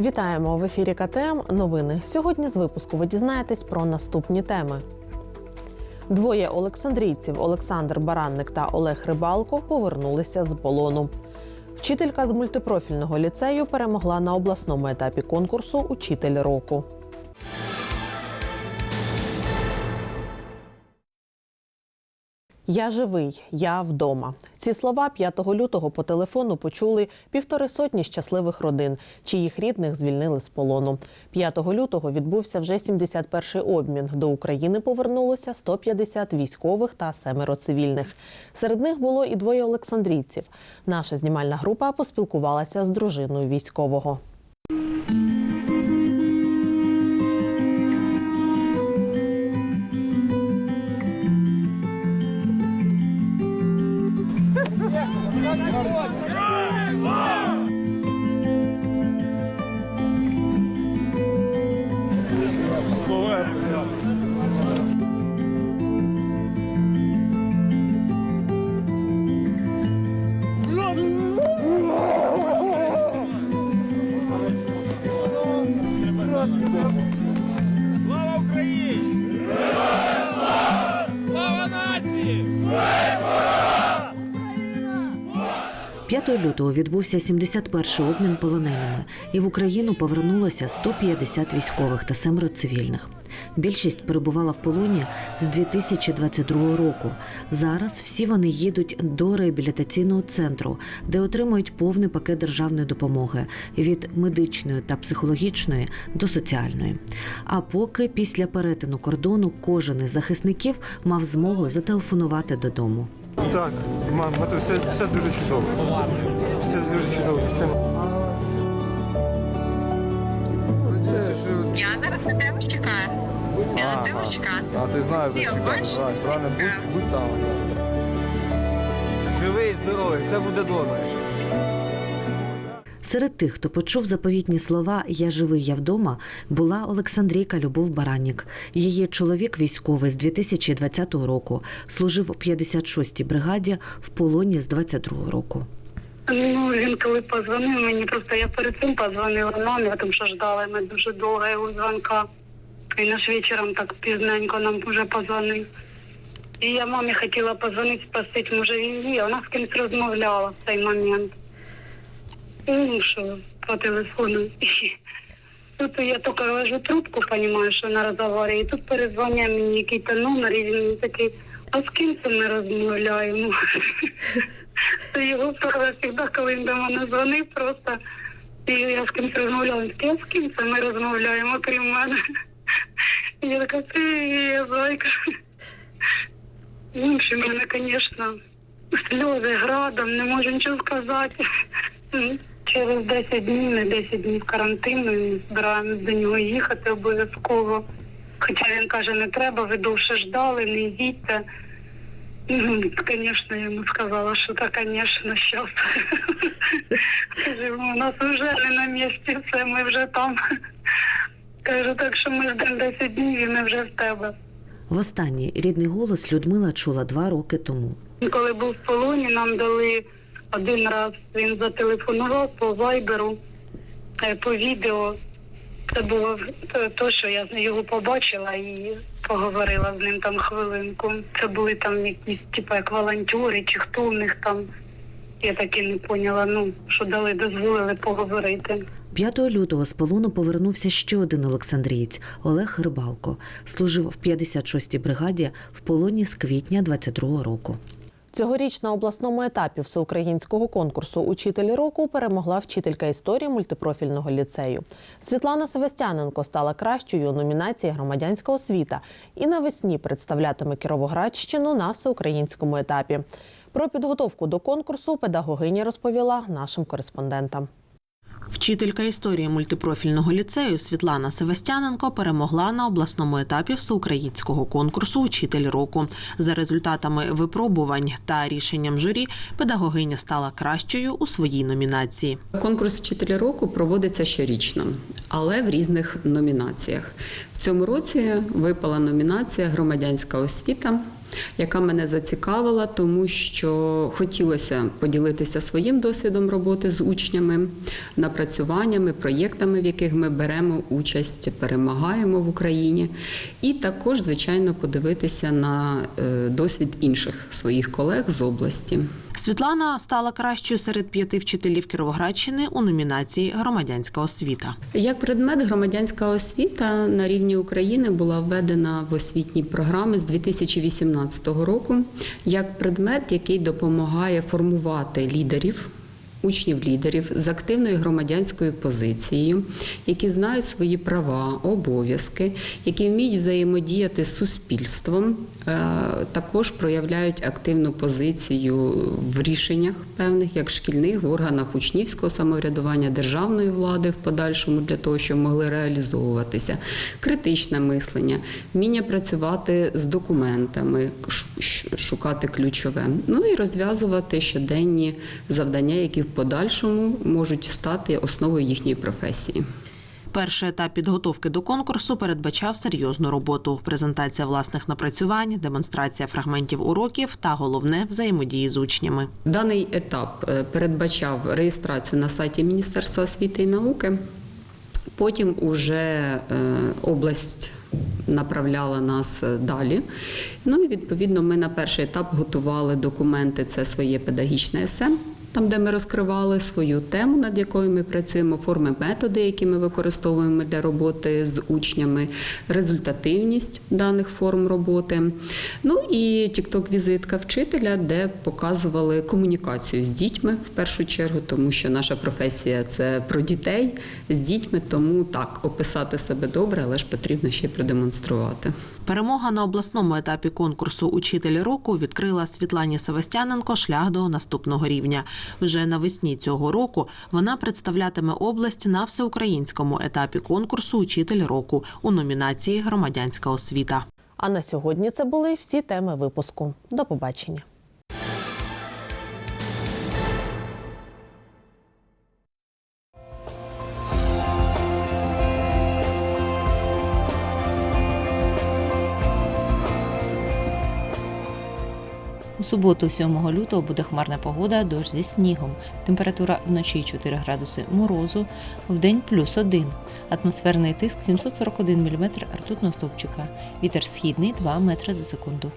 Вітаємо в ефірі КТМ. Новини. Сьогодні з випуску ви дізнаєтесь про наступні теми. Двоє олександрійців Олександр Баранник та Олег Рибалко повернулися з полону. Вчителька з мультипрофільного ліцею перемогла на обласному етапі конкурсу Учитель року. Я живий, я вдома. Ці слова 5 лютого по телефону почули півтори сотні щасливих родин, чиїх рідних звільнили з полону. 5 лютого відбувся вже 71-й обмін. До України повернулося 150 військових та семеро цивільних. Серед них було і двоє олександрійців. Наша знімальна група поспілкувалася з дружиною військового. boa. Thank 5 лютого відбувся 71-й обмін полоненими, і в Україну повернулося 150 військових та семеро цивільних. Більшість перебувала в полоні з 2022 року. Зараз всі вони їдуть до реабілітаційного центру, де отримують повний пакет державної допомоги від медичної та психологічної до соціальної. А поки після перетину кордону кожен із захисників мав змогу зателефонувати додому. Так, мам, це все, все дуже чудово. Все дуже чудово. Все. Я зараз на тебе чекаю. Я на тебе чекаю. А ти знаєш, що. Так, Правильно, будь, будь там. Живий, здоровий, все буде добре. Серед тих, хто почув заповітні слова Я живий, я вдома, була Олександрійка Любов Бараннік. Її чоловік військовий з 2020 року служив у 56-й бригаді в полоні з 22 року. Ну, він коли позвонив мені, просто я перед цим позвонила мамі, тому що ждали ми дуже довго його дзвонка. І наш вечором так пізненько нам вже позвонив. І я мамі хотіла позвонити, спросити, може він є. Вона з кимось розмовляла в цей момент. Ну, що, по телефону. І Тут я тільки ложу трубку, розумію, що вона розмовляє, і тут перезвоняє мені якийсь номер, і він такий, а з ким це ми розмовляємо? Це його завжди, коли він до мене дзвонив, просто і я з кимось розмовляла. А з ким це ми розмовляємо, крім мене? Я така, привіт, зайка. Ну, в мене, звісно, сльози градом, не можу нічого сказати. Через 10 днів, не 10 днів карантину, і збираємось до нього їхати обов'язково. Хоча він каже, не треба, ви довше ждали, не їдьте. Ну, Звісно, я йому сказала, що так, звісно. Каже, у нас вже не на місці, все, ми вже там. Кажу, так що ми ждемо 10 днів і ми вже в тебе. Востаннє рідний голос Людмила чула два роки тому. Коли був в полоні, нам дали один раз. Він зателефонував по вайберу, е, по відео. Це було то, що я його побачила і поговорила з ним там хвилинку. Це були там якісь, типу, як волонтери, чи хто в них там. Я так і не поняла, ну, що дали, дозволили поговорити. 5 лютого з полону повернувся ще один олександрієць Олег Рибалко. Служив в 56-й бригаді в полоні з квітня 22 року. Цьогоріч на обласному етапі всеукраїнського конкурсу Учитель року перемогла вчителька історії мультипрофільного ліцею. Світлана Севастяненко стала кращою у номінації Громадянська освіта і навесні представлятиме Кіровоградщину на всеукраїнському етапі. Про підготовку до конкурсу педагогиня розповіла нашим кореспондентам. Вчителька історії мультипрофільного ліцею Світлана Севастяненко перемогла на обласному етапі всеукраїнського конкурсу Учитель року. За результатами випробувань та рішенням журі педагогиня стала кращою у своїй номінації. Конкурс вчителя року проводиться щорічно, але в різних номінаціях. Цьому році випала номінація Громадянська освіта. яка мене зацікавила, тому що хотілося поділитися своїм досвідом роботи з учнями, напрацюваннями, проєктами, в яких ми беремо участь, перемагаємо в Україні, і також, звичайно, подивитися на е, досвід інших своїх колег з області. Світлана стала кращою серед п'яти вчителів Кіровоградщини у номінації Громадянська освіта. Як предмет громадянська освіта на рівні України була введена в освітні програми з 2018 року як предмет, який допомагає формувати лідерів. Учнів-лідерів з активною громадянською позицією, які знають свої права, обов'язки, які вміють взаємодіяти з суспільством, е, також проявляють активну позицію в рішеннях певних, як шкільних, в органах учнівського самоврядування державної влади в подальшому для того, щоб могли реалізовуватися, критичне мислення, вміння працювати з документами, шукати ключове, ну і розв'язувати щоденні завдання, які в подальшому можуть стати основою їхньої професії. Перший етап підготовки до конкурсу передбачав серйозну роботу: презентація власних напрацювань, демонстрація фрагментів уроків та головне взаємодії з учнями. Даний етап е, передбачав реєстрацію на сайті Міністерства освіти і науки. Потім уже е, область направляла нас е, далі. Ну і відповідно ми на перший етап готували документи. Це своє педагогічне есе. Там, де ми розкривали свою тему, над якою ми працюємо, форми методи, які ми використовуємо для роботи з учнями, результативність даних форм роботи. Ну і тікток-візитка вчителя, де показували комунікацію з дітьми в першу чергу, тому що наша професія це про дітей з дітьми. Тому так описати себе добре, але ж потрібно ще й продемонструвати. Перемога на обласному етапі конкурсу Учитель року відкрила Світлані Севастяненко шлях до наступного рівня. Вже навесні цього року вона представлятиме область на всеукраїнському етапі конкурсу Учитель року у номінації Громадянська освіта. А на сьогодні це були всі теми випуску. До побачення. У суботу, 7 лютого, буде хмарна погода, дощ зі снігом. Температура вночі 4 градуси морозу, вдень плюс 1. Атмосферний тиск 741 мм ртутного стовпчика. Вітер східний 2 метри за секунду.